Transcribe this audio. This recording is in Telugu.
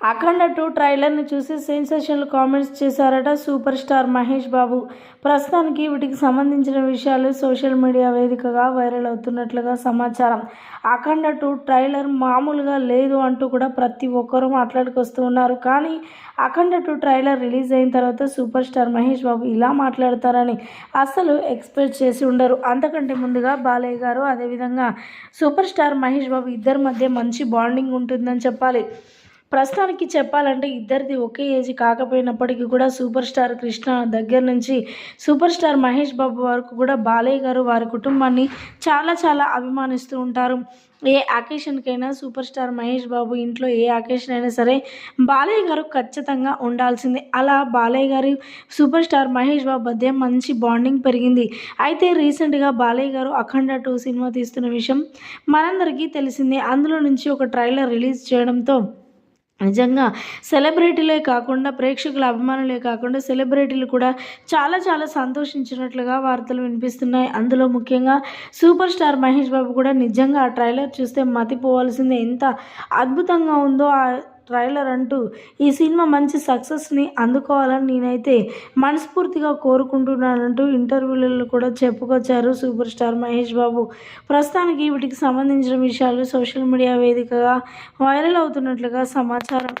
అఖండ టూ ట్రైలర్ని చూసి సెన్సేషనల్ కామెంట్స్ చేశారట సూపర్ స్టార్ మహేష్ బాబు. ప్రస్తుతానికి వీటికి సంబంధించిన విషయాలు సోషల్ మీడియా వేదికగా వైరల్ అవుతున్నట్లుగా సమాచారం. అఖండ టూ ట్రైలర్ మామూలుగా లేదు అంటూ కూడా ప్రతి ఒక్కరూ మాట్లాడుకొస్తూ ఉన్నారు. కానీ అఖండ టూ ట్రైలర్ రిలీజ్ అయిన తర్వాత సూపర్ స్టార్ మహేష్ బాబు ఇలా మాట్లాడతారని అసలు ఎక్స్పెక్ట్ చేసి ఉండరు. అంతకంటే ముందుగా బాలయ్య గారు అదేవిధంగా సూపర్ స్టార్ మహేష్ బాబు ఇద్దరి మధ్య మంచి బాండింగ్ ఉంటుందని చెప్పాలి. ప్రస్తుతానికి చెప్పాలంటే ఇద్దరిది ఒకే ఏజ్ కాకపోయినప్పటికీ కూడా సూపర్ స్టార్ కృష్ణ దగ్గర నుంచి సూపర్ స్టార్ మహేష్ బాబు వరకు కూడా బాలయ్య గారు వారి కుటుంబాన్ని చాలా చాలా అభిమానిస్తూ ఉంటారు. ఏ అకేషన్కైనా సూపర్ స్టార్ మహేష్ బాబు ఇంట్లో ఏ అకేషన్ అయినా సరే బాలయ్య గారు ఖచ్చితంగా ఉండాల్సింది. అలా బాలయ్య గారి సూపర్ స్టార్ మహేష్ బాబు మధ్య మంచి బాండింగ్ పెరిగింది. అయితే రీసెంట్గా బాలయ్య గారు అఖండ టూ సినిమా తీస్తున్న విషయం మనందరికీ తెలిసిందే. అందులో నుంచి ఒక ట్రైలర్ రిలీజ్ చేయడంతో నిజంగా సెలబ్రిటీలే కాకుండా ప్రేక్షకుల అభిమానులే కాకుండా సెలబ్రిటీలు కూడా చాలా చాలా సంతోషించినట్లుగా వార్తలు వినిపిస్తున్నాయి. అందులో ముఖ్యంగా సూపర్ స్టార్ మహేష్ బాబు కూడా నిజంగా ఆ ట్రైలర్ చూస్తే మతిపోవాల్సిందే ఎంత అద్భుతంగా ఉందో ఆ ట్రైలర్ అంటూ ఈ సినిమా మంచి సక్సెస్ని అందుకోవాలని నేనైతే మనస్ఫూర్తిగా కోరుకుంటున్నానంటూ ఇంటర్వ్యూలలో కూడా చెప్పుకొచ్చారు సూపర్ స్టార్ మహేష్ బాబు. ప్రస్తుతానికి వీటికి సంబంధించిన విషయాలు సోషల్ మీడియా వేదికగా వైరల్ అవుతున్నట్లుగా సమాచారం.